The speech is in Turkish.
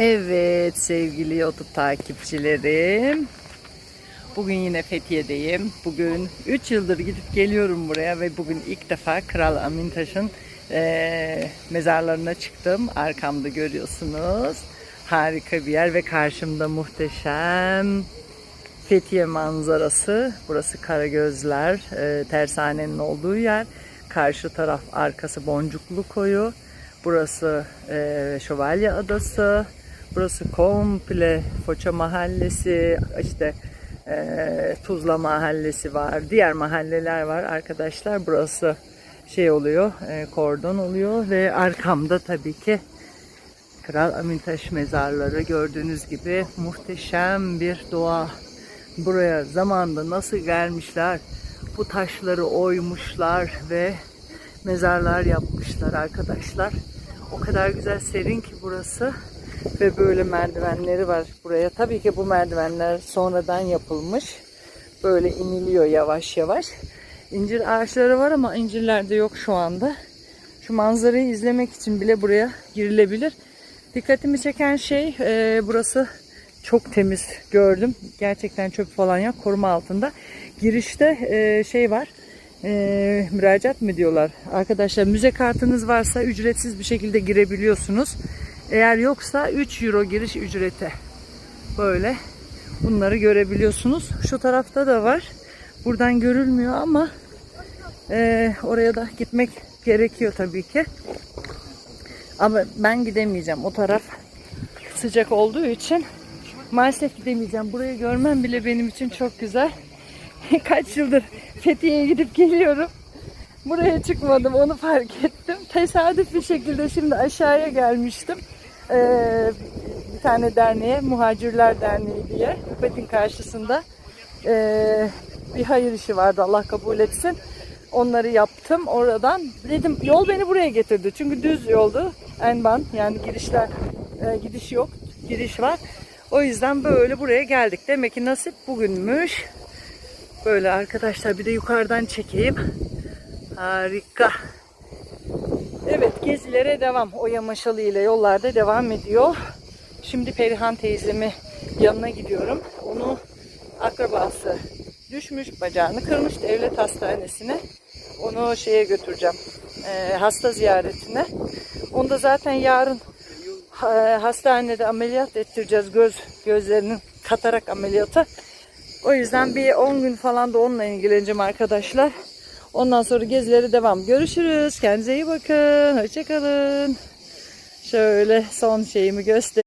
Evet sevgili YouTube takipçilerim. Bugün yine Fethiye'deyim. Bugün 3 yıldır gidip geliyorum buraya ve bugün ilk defa Kral Amintaş'ın eee, mezarlarına çıktım. Arkamda görüyorsunuz. Harika bir yer ve karşımda muhteşem Fethiye manzarası. Burası Karagözler, eee tersanenin olduğu yer. Karşı taraf arkası Boncuklu Koyu. Burası eee, Şövalye Adası. Burası komple Foça Mahallesi, işte eee, Tuzla Mahallesi var. Diğer mahalleler var arkadaşlar. Burası şey oluyor, eee, kordon oluyor ve arkamda tabii ki Kral Amintaş mezarları gördüğünüz gibi muhteşem bir doğa. Buraya zamanda nasıl gelmişler, bu taşları oymuşlar ve mezarlar yapmışlar arkadaşlar. O kadar güzel serin ki burası ve böyle merdivenleri var buraya. Tabii ki bu merdivenler sonradan yapılmış. Böyle iniliyor yavaş yavaş. İncir ağaçları var ama incirler de yok şu anda. Şu manzarayı izlemek için bile buraya girilebilir. Dikkatimi çeken şey e, burası çok temiz gördüm. Gerçekten çöp falan yok koruma altında. Girişte e, şey var. E, müracaat mı diyorlar? Arkadaşlar müze kartınız varsa ücretsiz bir şekilde girebiliyorsunuz. Eğer yoksa 3 euro giriş ücreti. Böyle bunları görebiliyorsunuz. Şu tarafta da var. Buradan görülmüyor ama e, oraya da gitmek gerekiyor tabii ki. Ama ben gidemeyeceğim. O taraf sıcak olduğu için maalesef gidemeyeceğim. Burayı görmem bile benim için çok güzel. Kaç yıldır Fethiye'ye gidip geliyorum. Buraya çıkmadım onu fark ettim. Tesadüf bir şekilde şimdi aşağıya gelmiştim. Ee, bir tane derneğe, Muhacirler Derneği diye, Hükümetin karşısında ee, bir hayır işi vardı Allah kabul etsin. Onları yaptım oradan. Dedim yol beni buraya getirdi. Çünkü düz yoldu. Enban yani girişler e, gidiş yok. Giriş var. O yüzden böyle buraya geldik. Demek ki nasip bugünmüş. Böyle arkadaşlar bir de yukarıdan çekeyim. Harika. Gezilere devam. O yamaşalı ile yollarda devam ediyor. Şimdi Perihan teyzemi yanına gidiyorum. Onu akrabası düşmüş bacağını kırmış devlet hastanesine. Onu şeye götüreceğim. e, hasta ziyaretine. Onu da zaten yarın e, hastanede ameliyat ettireceğiz göz gözlerinin katarak ameliyatı. O yüzden bir 10 gün falan da onunla ilgileneceğim arkadaşlar. Ondan sonra gezileri devam. Görüşürüz. Kendinize iyi bakın. Hoşçakalın. Şöyle son şeyimi göster.